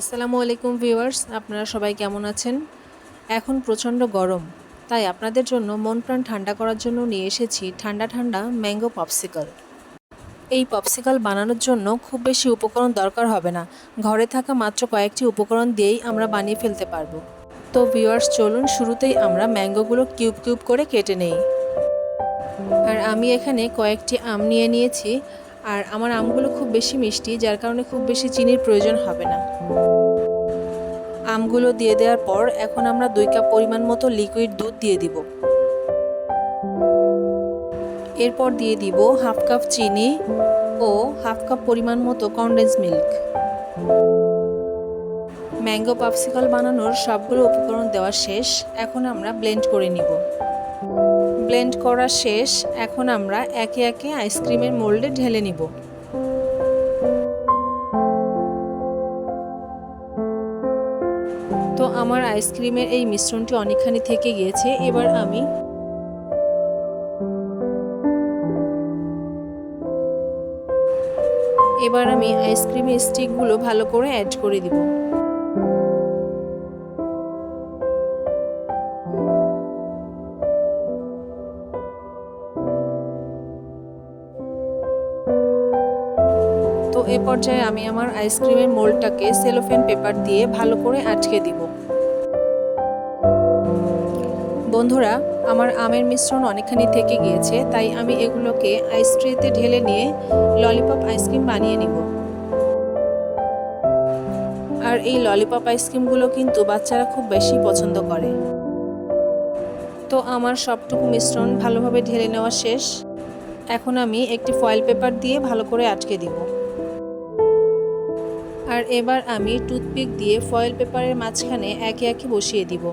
আসসালামু আলাইকুম ভিউয়ার্স, আপনারা সবাই কেমন আছেন? এখন প্রচণ্ড গরম, তাই আপনাদের জন্য মন প্রাণ ঠান্ডা করার জন্য নিয়ে এসেছি ঠান্ডা ঠান্ডা ম্যাঙ্গো পপসিকল। এই পপসিকল বানানোর জন্য খুব বেশি উপকরণ দরকার হবে না, ঘরে থাকা মাত্র কয়েকটি উপকরণ দিয়েই আমরা বানিয়ে ফেলতে পারব। তো ভিউয়ার্স, চলুন শুরুতেই আমরা ম্যাঙ্গোগুলো কিউব কিউব করে কেটে নেই। আর আমি এখানে কয়েকটি আম নিয়ে নিয়েছি আর আমার আমগুলো খুব বেশি মিষ্টি, যার কারণে খুব বেশি চিনির প্রয়োজন হবে না। আমগুলো দিয়ে দেওয়ার পর এখন আমরা দুই কাপ পরিমাণ মতো লিকুইড দুধ দিয়ে দিব। এরপর দিয়ে দিব হাফ কাপ চিনি ও হাফ কাপ পরিমাণ মতো কনডেন্স মিল্ক ম্যাঙ্গো পাপসিকল বানানোর সবগুলো উপকরণ দেওয়া শেষ, এখন আমরা ব্লেন্ড করে নিব। ব্লেন্ড করা শেষ, এখন আমরা একে একে আইসক্রিমের মোল্ডে ঢেলে নিব। তো আমার আইসক্রিমের এই মিশ্রণটি অনেকখানি থেকে গিয়েছে, এবার আমি এবার আমি আইসক্রিমের স্টিকগুলো ভালো করে অ্যাড করে দিব। এ পর্যায়ে আমি আমার আইসক্রিমের মোল্ডটাকে সেলোফেন পেপার দিয়ে ভালো করে আটকে দিব। বন্ধুরা, আমার আমের মিশ্রণ অনেকখানি থেকে গিয়েছে, তাই আমি এগুলোকে আইস ট্রেতে ঢেলে নিয়ে ললিপপ আইসক্রিম বানিয়ে নিব। আর এই ললিপপ আইসক্রিমগুলো কিন্তু বাচ্চারা খুব বেশি পছন্দ করে। তো আমার সবটুকু মিশ্রণ ভালোভাবে ঢেলে নেওয়া শেষ। এখন আমি একটি ফয়েল পেপার দিয়ে ভালো করে আটকে দিব। আর এবার আমি টুথপিক দিয়ে ফয়েল পেপারের মাঝখানে একে একে বসিয়ে দিব।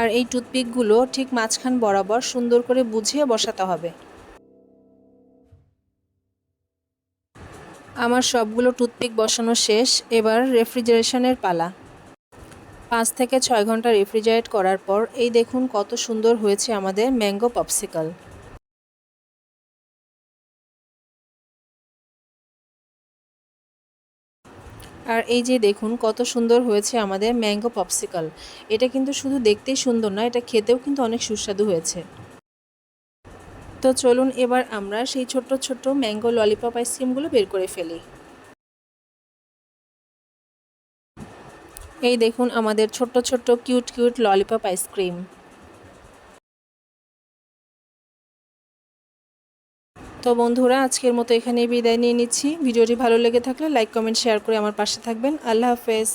আর এই টুথপিকগুলো ঠিক মাঝখান বরাবর সুন্দর করে বুঝিয়ে বসাতে হবে। আমার সবগুলো টুথপিক বসানো শেষ, এবার রেফ্রিজারেশনের পালা। পাঁচ থেকে ছয় ঘণ্টা রেফ্রিজারেট করার পর এই দেখুন কত সুন্দর হয়েছে আমাদের ম্যাঙ্গো পপসিকল। আর এই যে দেখুন, কত সুন্দর হয়েছে আমাদের ম্যাঙ্গো পপসিকল। এটা কিন্তু শুধু দেখতেই সুন্দর না, এটা খেতেও কিন্তু অনেক সুস্বাদু হয়েছে। তো চলুন এবার আমরা সেই ছোট্ট ছোট্ট ম্যাঙ্গো ললিপপ আইসক্রিমগুলো বের করে ফেলি। এই দেখুন আমাদের ছোট্ট ছোট্ট কিউট কিউট ললিপপ আইসক্রিম। তো বন্ধুরা, আজকের মতো এখানেই বিদায় নিয়ে নিচ্ছি। ভিডিওটি ভালো লেগে থাকলে লাইক, কমেন্ট, শেয়ার করে আমার পাশে থাকবেন। আল্লাহ হাফেজ।